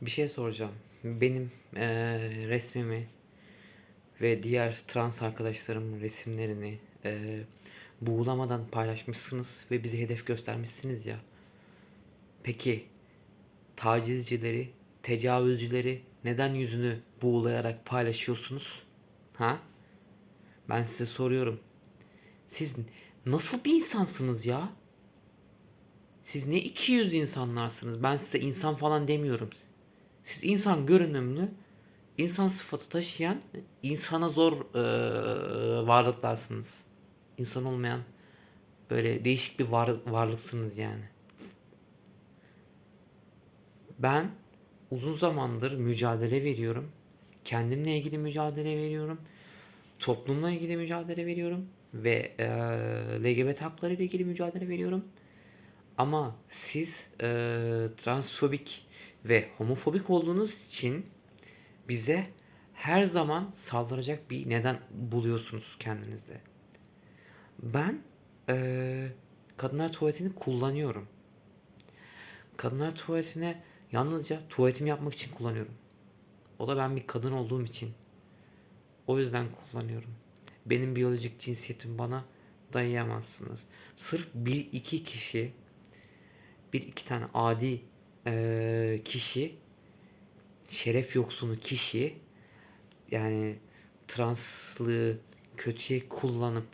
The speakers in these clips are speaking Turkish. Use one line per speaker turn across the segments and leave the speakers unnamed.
Bir şey soracağım. Benim eee, resmimi ve diğer trans arkadaşlarımın resimlerini eee, buğulamadan paylaşmışsınız ve bize hedef göstermişsiniz ya. Peki tacizcileri, tecavüzcüleri neden yüzünü buğulayarak paylaşıyorsunuz? Ha? Ben size soruyorum. Siz nasıl bir insansınız ya? Siz ne 200 insanlarsınız. Ben size insan falan demiyorum. Siz insan görünümlü, insan sıfatı taşıyan, insana zor eee, varlıklarsınız. İnsan olmayan böyle değişik bir var, varlıksınız yani. Ben uzun zamandır mücadele veriyorum. Kendimle ilgili mücadele veriyorum. Toplumla ilgili mücadele veriyorum. Ve eee LGBT hakları ile ilgili mücadele veriyorum. Ama siz eee, transfobik ve homofobik olduğunuz için bize her zaman saldıracak bir neden buluyorsunuz kendinizde. Ben eee, kadınlar tuvaletini kullanıyorum. Kadınlar tuvaletine yalnızca tuvaletimi yapmak için kullanıyorum. O da ben bir kadın olduğum için. O yüzden kullanıyorum. Benim biyolojik cinsiyetim bana dayayamazsınız. Sırf bir iki kişi bir iki tane adi eee, kişi şeref yoksunu kişi yani translığı kötüye kullanıp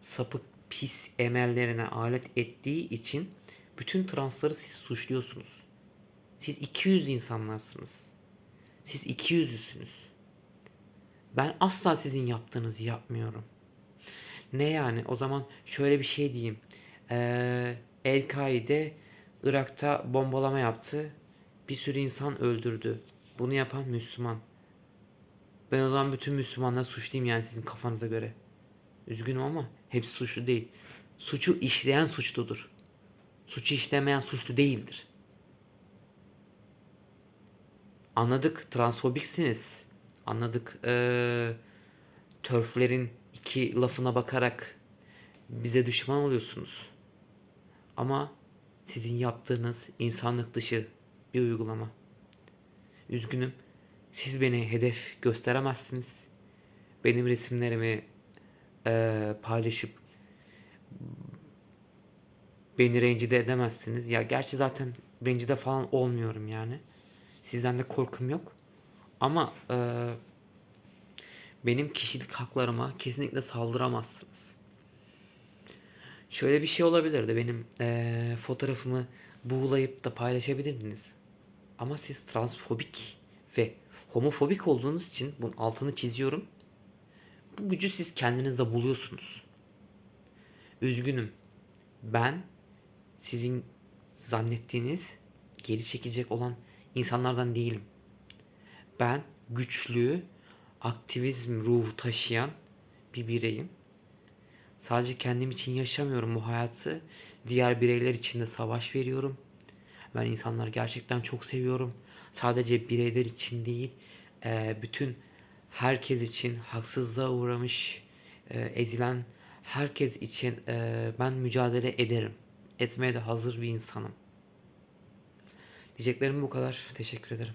sapık pis emellerine alet ettiği için bütün transları siz suçluyorsunuz. Siz 200 insanlarsınız. Siz 200'lüsünüz. Ben asla sizin yaptığınızı yapmıyorum. Ne yani? O zaman şöyle bir şey diyeyim. Ee, El-Kaide Irak'ta bombalama yaptı. Bir sürü insan öldürdü. Bunu yapan Müslüman. Ben o zaman bütün Müslümanları suçlayayım yani sizin kafanıza göre. Üzgünüm ama hepsi suçlu değil. Suçu işleyen suçludur. Suçu işlemeyen suçlu değildir. Anladık transfobiksiniz. Anladık eee törflerin iki lafına bakarak bize düşman oluyorsunuz. Ama sizin yaptığınız insanlık dışı bir uygulama. Üzgünüm. Siz beni hedef gösteremezsiniz. Benim resimlerimi eee, paylaşıp beni rencide edemezsiniz. Ya gerçi zaten rencide falan olmuyorum yani. Sizden de korkum yok. Ama eee, benim kişilik haklarıma kesinlikle saldıramazsınız. Şöyle bir şey olabilirdi. Benim eee, fotoğrafımı buğulayıp da paylaşabilirdiniz. Ama siz transfobik ve homofobik olduğunuz için bunun altını çiziyorum. Bu gücü siz kendinizde buluyorsunuz. Üzgünüm. Ben sizin zannettiğiniz geri çekecek olan insanlardan değilim. Ben güçlü, aktivizm ruhu taşıyan bir bireyim. Sadece kendim için yaşamıyorum bu hayatı. Diğer bireyler için de savaş veriyorum. Ben insanları gerçekten çok seviyorum. Sadece bireyler için değil, eee, bütün herkes için haksızlığa uğramış, eee, ezilen herkes için eee, ben mücadele ederim. Etmeye de hazır bir insanım. Diyeceklerim bu kadar. Teşekkür ederim.